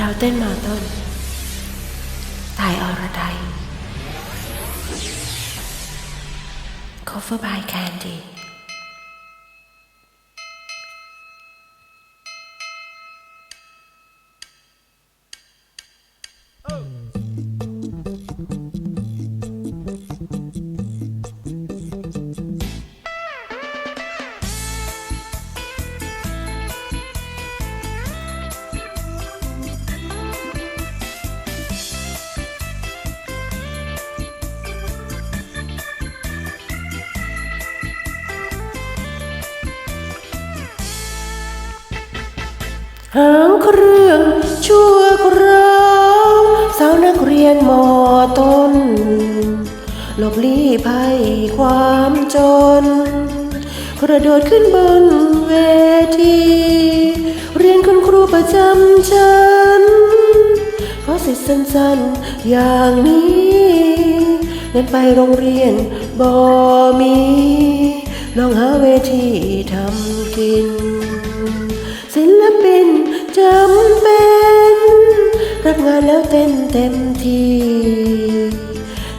ดาวเต้นมาต้น ตายอรไทย cover by Candy หางเครื่องชั่วคราวสาวนักเรียนมอต้นหลบลี้ภัยความจน กระโดดขึ้นบนเวที เรียนคุณครูประจำชั้นขอสิทธิ์สั้นๆอย่างนี้เดินไปโรงเรียนบ่มี ลองหาเวทีทำกิน ศิลปินจำเป็น รับงานแล้วเต้นเต็มที่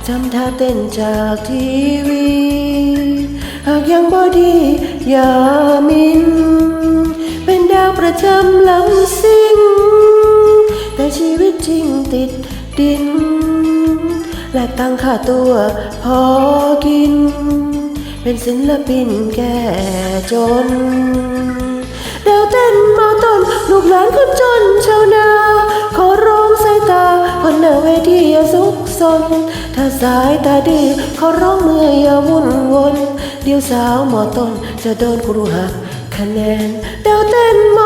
จำท่าเต้นจากทีวี หากยังบอดีอย่ามิน เป็นดาวประจำลำซิง แต่ชีวิตจริงติดดิน และตั้งค่าตัวพอกิน เป็นศิลปินแก่จน หลานคนจนชาวนา ขอร้องสายตาคนหน้าเวทีอย่าสุกสน ถ้าสายตาดื้อขอร้องเมื่ออย่าวุ่นวน เดี๋ยวสาวหมอต้นจะโดนครูหักคะแนนเดาเต้นม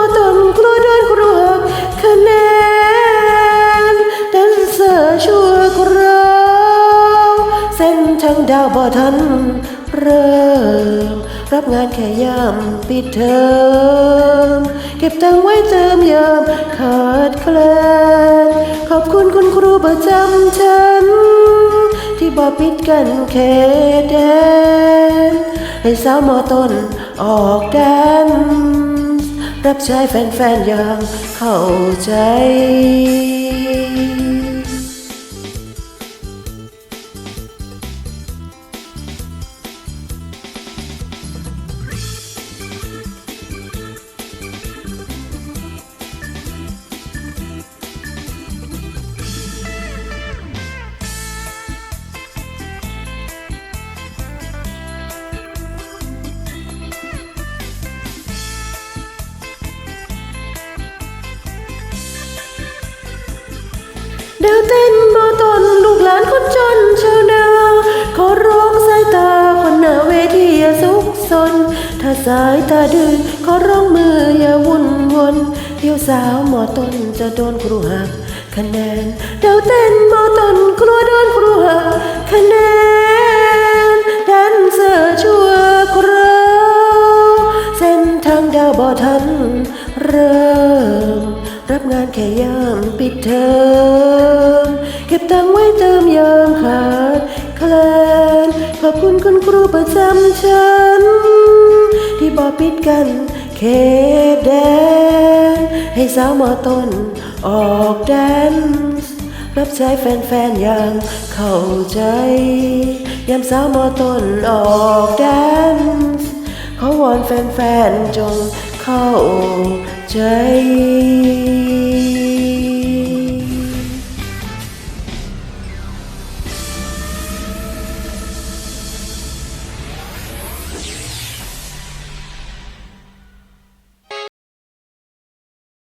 ทางดาวบ่ทัน เริ่ม รับงานแค่ยามปิดเทอมเก็บตังไว้เติมยามขาดแคลนขอบคุณคุณครูประจำฉัน ที่บอปิดกันเขตแดน ให้สาวมอต้นออกแดนรับใช้แฟนๆอย่างเข้าใจ ดาวเต้นมาตนลูกหลานคนจนชาวนาขอร้องสายตาคนหน้าเวทีอย่าสุกสน ถ้าสายตาดื้อขอร้องมืออย่าวุ่นวนเดี๋ยวสาวหมอต้นจะโดนครูหักคะแนนเดาวเต้นมาตอนกลัวโดนครูหักคะแนนแดนเซอร์ชั่วคราวเส้นทางดาวบ่ทันเริ่ม รับงานแค่ยามปิดเทอมเก็บตังไว้เติมยามขาดแคลนขอบคุณคุณครูประจำชั้นที่บอกปิดกันเขตแดน ให้สาวมอต้นออกแดนซ์รับใช้แฟนๆอย่างเข้าใจ ยามสาวมอต้นออกแดนซ์ขอวอนแฟนๆจงเข้า ใจ